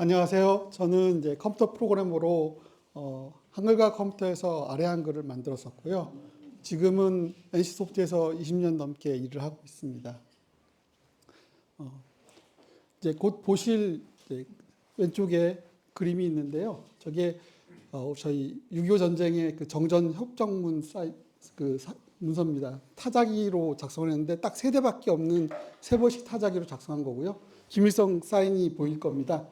안녕하세요. 저는 이제 컴퓨터 프로그래머로 어, 한글과 컴퓨터에서 아래 한글을 만들었었고요. 지금은 NC 소프트에서 20년 넘게 일을 하고 있습니다. 어, 이제 곧 보실 이제 왼쪽에 그림이 있는데요. 저게 어, 저희 6.25 전쟁의 그 정전 협정문 사이 그 사- 문서입니다. 타자기로 작성을 했는데 딱 세 대밖에 없는 세번식 타자기로 작성한 거고요. 김일성 사인이 보일 겁니다.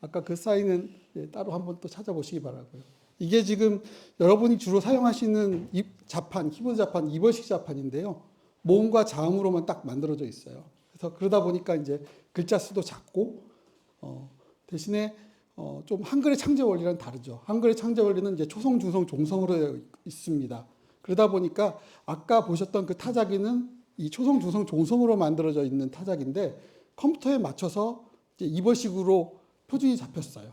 아까 그 사인은 예, 따로 한번 또 찾아보시기 바라고요. 이게 지금 여러분이 주로 사용하시는 이 자판, 키보드 자판, 이번식 자판인데요. 모음과 자음으로만 딱 만들어져 있어요. 그래서 그러다 보니까 이제 글자 수도 작고 어, 대신에 어, 좀 한글의 창제 원리랑 다르죠. 한글의 창제 원리는 이제 초성, 중성, 종성으로 되어 있습니다. 그러다 보니까 아까 보셨던 그 타자기는 이 초성, 중성, 종성으로 만들어져 있는 타자기인데 컴퓨터에 맞춰서 이제 이번식으로 표준이 잡혔어요.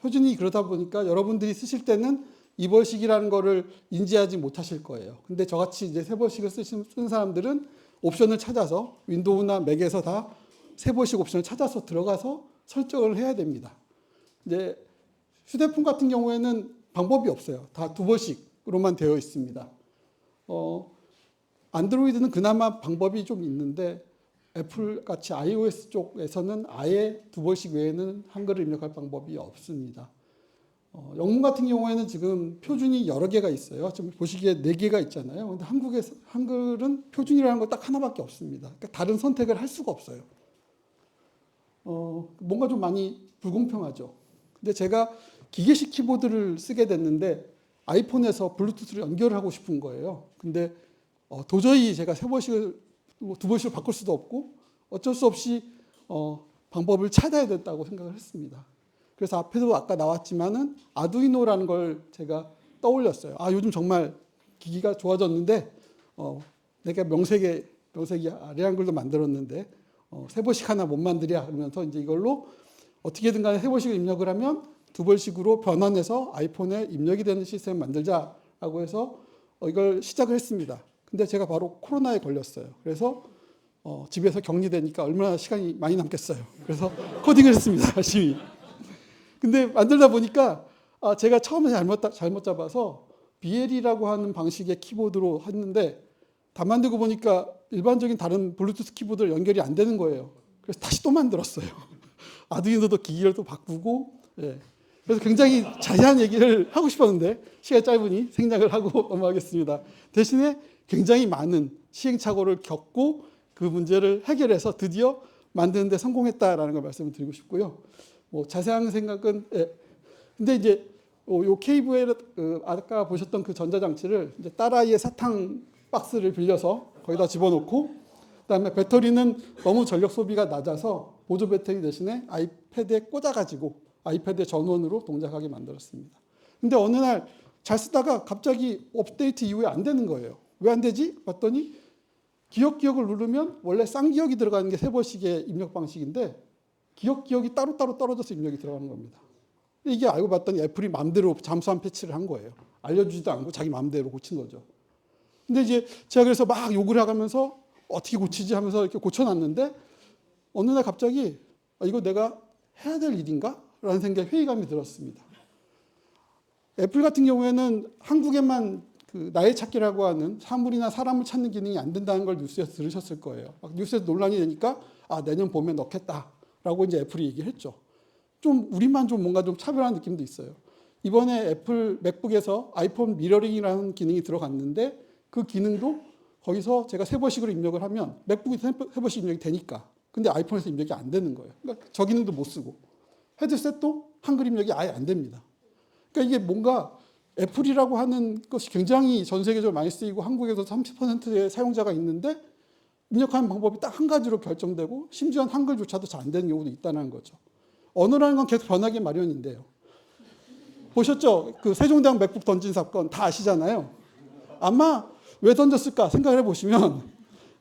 표준이 그러다 보니까 여러분들이 쓰실 때는 이번식이라는 거를 인지하지 못하실 거예요. 근데 저같이 이제 세번식을 쓰신 쓴 사람들은 옵션을 찾아서 윈도우나 맥에서 다 세번식 옵션을 찾아서 들어가서 설정을 해야 됩니다. 이제 휴대폰 같은 경우에는 방법이 없어요. 다두 번씩으로만 되어 있습니다. 어, 안드로이드는 그나마 방법이 좀 있는데 애플 같이 iOS 쪽에서는 아예 두 번씩 외에는 한글을 입력할 방법이 없습니다. 어, 영문 같은 경우에는 지금 표준이 여러 개가 있어요. 지금 보시기에 네 개가 있잖아요. 근데 한국의 한글은 표준이라는 거딱 하나밖에 없습니다. 그러니까 다른 선택을 할 수가 없어요. 어, 뭔가 좀 많이 불공평하죠. 근데 제가 기계식 키보드를 쓰게 됐는데 아이폰에서 블루투스를 연결을 하고 싶은 거예요. 근데 어, 도저히 제가 세 번씩을 뭐 두 번씩을 바꿀 수도 없고 어쩔 수 없이 어, 방법을 찾아야 됐다고 생각을 했습니다. 그래서 앞에도 아까 나왔지만은 아두이노라는 걸 제가 떠올렸어요. 아 요즘 정말 기기가 좋아졌는데 어, 내가 명색에 명색이 아래 한 글도 만들었는데 어, 세 번씩 하나 못 만들냐 그러면서 이제 이걸로 어떻게든 간에 세 번씩을 입력을 하면 두 번씩으로 변환해서 아이폰에 입력이 되는 시스템을 만들자라고 해서 어, 이걸 시작을 했습니다. 근데 제가 바로 코로나에 걸렸어요. 그래서 어, 집에서 격리되니까 얼마나 시간이 많이 남겠어요. 그래서 코딩을 했습니다. 열심히. 근데 만들다 보니까 아, 제가 처음에 잘못, 따- 잘못 잡아서 BL이라고 하는 방식의 키보드로 했는데 다 만들고 보니까 일반적인 다른 블루투스 키보드 연결이 안 되는 거예요. 그래서 다시 또 만들었어요. 아두이노도 기기를 또 바꾸고 예. 그래서 굉장히 자세한 얘기를 하고 싶었는데 시간이 짧으니 생략을 하고 넘어가겠습니다. 대신에 굉장히 많은 시행착오를 겪고 그 문제를 해결해서 드디어 만드는데 성공했다라는 걸 말씀을 드리고 싶고요. 뭐 자세한 생각은 예. 근데 이제 어, 요 케이브에 그 아까 보셨던 그 전자장치를 이제 딸아이의 사탕 박스를 빌려서 거기다 집어넣고 그다음에 배터리는 너무 전력 소비가 낮아서 보조 배터리 대신에 아이패드에 꽂아가지고 아이패드 전원으로 동작하게 만들었습니다. 근데 어느 날 잘 쓰다가 갑자기 업데이트 이후에 안 되는 거예요. 왜 안 되지? 봤더니 기억 기억을 누르면 원래 쌍기억이 들어가는 게 세 번씩의 입력 방식인데 기억 기억이 따로따로 떨어져서 입력이 들어가는 겁니다. 이게 알고 봤더니 애플이 마음대로 잠수함 패치를 한 거예요. 알려주지도 않고 자기 마음대로 고친 거죠. 근데 이제 제가 그래서 막 욕을 해가면서 어떻게 고치지 하면서 이렇게 고쳐놨는데 어느 날 갑자기 아, 이거 내가 해야 될 일인가? 라는 생각에 회의감이 들었습니다. 애플 같은 경우에는 한국에만 그 나의 찾기라고 하는 사물이나 사람을 찾는 기능이 안 된다는 걸 뉴스에서 들으셨을 거예요. 막 뉴스에서 논란이 되니까 아 내년 봄에 넣겠다라고 이제 애플이 얘기를 했죠. 좀 우리만 좀 뭔가 좀 차별한 느낌도 있어요. 이번에 애플 맥북에서 아이폰 미러링이라는 기능이 들어갔는데 그 기능도 거기서 제가 세 번씩으로 입력을 하면 번- 세 번씩 입력이 되니까 근데 아이폰에서 입력이 안 되는 거예요. 그러니까 저 기능도 못 쓰고 헤드셋도 한글 입력이 아예 안 됩니다. 그러니까 이게 뭔가 애플이라고 하는 것이 굉장히 전 세계적으로 많이 쓰이고 한국에서 30%의 사용자가 있는데 입력하는 방법이 딱 한 가지로 결정되고 심지어 한글조차도 잘 안 되는 경우도 있다는 거죠. 언어라는 건 계속 변하기 마련인데요. 보셨죠? 그 세종대왕 맥북 던진 사건 다 아시잖아요. 아마 왜 던졌을까 생각을 해보시면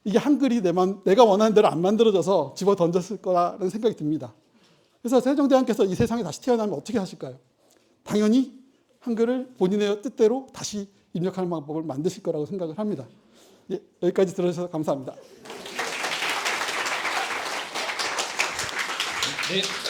이게 한글이 내 맘, 내가 원하는 대로 안 만들어져서 집어 던졌을 거라는 생각이 듭니다. 그래서 세종대왕께서 이 세상에 다시 태어나면 어떻게 하실까요? 당연히 한글을 본인의 뜻대로 다시 입력하는 방법을 만드실 거라고 생각을 합니다. 예, 여기까지 들어주셔서 감사합니다. 네,